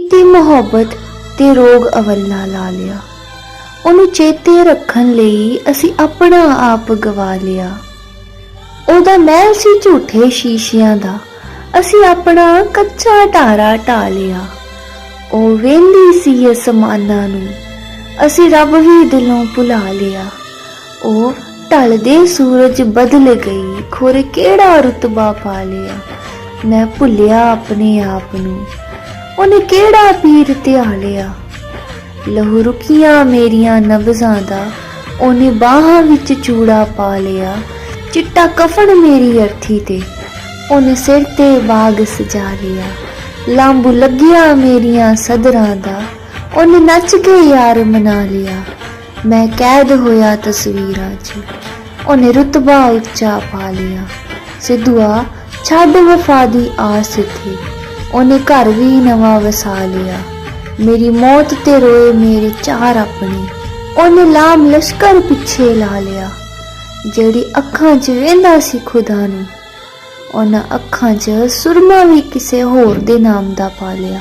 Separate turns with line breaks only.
ਤੇ ਮੁਹੱਬਤ ਤੇ ਰੋਗ ਅਵੱਲਾ ਲਾ ਲਿਆ। ਉਹਨੂੰ ਚੇਤੇ ਰੱਖਣ ਲਈ ਅਸੀਂ ਆਪਣਾ ਆਪ ਗਵਾ ਲਿਆ। ਉਹਦਾ ਮਹਿਲ ਸੀ ਝੂਠੇ ਸ਼ੀਸ਼ਿਆਂ ਦਾ। ਅਸੀਂ ਆਪਣਾ ਕੱਚਾ ਢਾਰਾ ਢਾ ਲਿਆ। ਉਹ ਵੇਲੀ ਸੀ ਅਸਮਾਨਾਂ ਨੂੰ। ਅਸੀਂ ਰੱਬ ਵੀ ਦਿਲੋਂ ਭੁਲਾ ਲਿਆ। ਉਹ ਢਲਦੇ ਸੂਰਜ ਬਦਲ ਗਈ। ਖੋਰੇ ਕਿਹੜਾ ਰੁਤਬਾ ਪਾ ਲਿਆ। ਮੈਂ ਭੁੱਲਿਆ ਆਪਣੇ ਆਪ ਨੂੰ। ਉਹਨੇ ਕਿਹੜਾ ਪੀਰ ਧਿਆ ਲਿਆ? ਲਹੂ ਰੁਕੀਆਂ ਮੇਰੀਆਂ ਨਬਜ਼ਾਂ ਦਾ, ਉਹਨੇ ਬਾਹਾਂ ਵਿੱਚ ਚੂੜਾ ਪਾ ਲਿਆ। ਚਿੱਟਾ ਕਫਨ ਮੇਰੀ ਅਰਥੀ ਤੇ, ਉਹਨੇ ਸਿਰ ਤੇ ਬਾਗ ਸਜਾ ਲਿਆ। ਲਾਂਬੂ ਲੱਗਿਆ ਮੇਰੀਆਂ ਸਦਰਾਂ ਦਾ, ਉਹਨੇ ਨੱਚ ਕੇ ਯਾਰ ਮਨਾ ਲਿਆ। ਮੈਂ ਕੈਦ ਹੋਇਆ ਤਸਵੀਰਾਂ 'ਚ, ਉਹਨੇ ਰੁਤਬਾ ਉੱਚਾ ਪਾ ਲਿਆ। ਸਿੱਧੂਆ, ਛੱਡ ਵਫਾ ਦੀ ਆਸ ਇੱਥੇ। ਉਹਨੇ ਘਰ ਵੀ ਨਵਾਂ ਵਸਾ ਲਿਆ। ਮੇਰੀ ਮੌਤ ਤੇ ਰੋਏ ਮੇਰੇ ਚਾਰ ਆਪਣੇ। ਉਹਨੇ ਲਾਮ ਲਸ਼ਕਰ ਪਿੱਛੇ ਲਾ ਲਿਆ। ਜਿਹੜੀ ਅੱਖਾਂ 'ਚ ਵੇਂਦਾ ਸੀ ਖੁਦਾ ਨੂੰ, ਉਹਨਾਂ ਅੱਖਾਂ 'ਚ ਸੁਰਮਾ ਵੀ ਕਿਸੇ ਹੋਰ ਦੇ ਨਾਮ ਦਾ ਪਾ ਲਿਆ।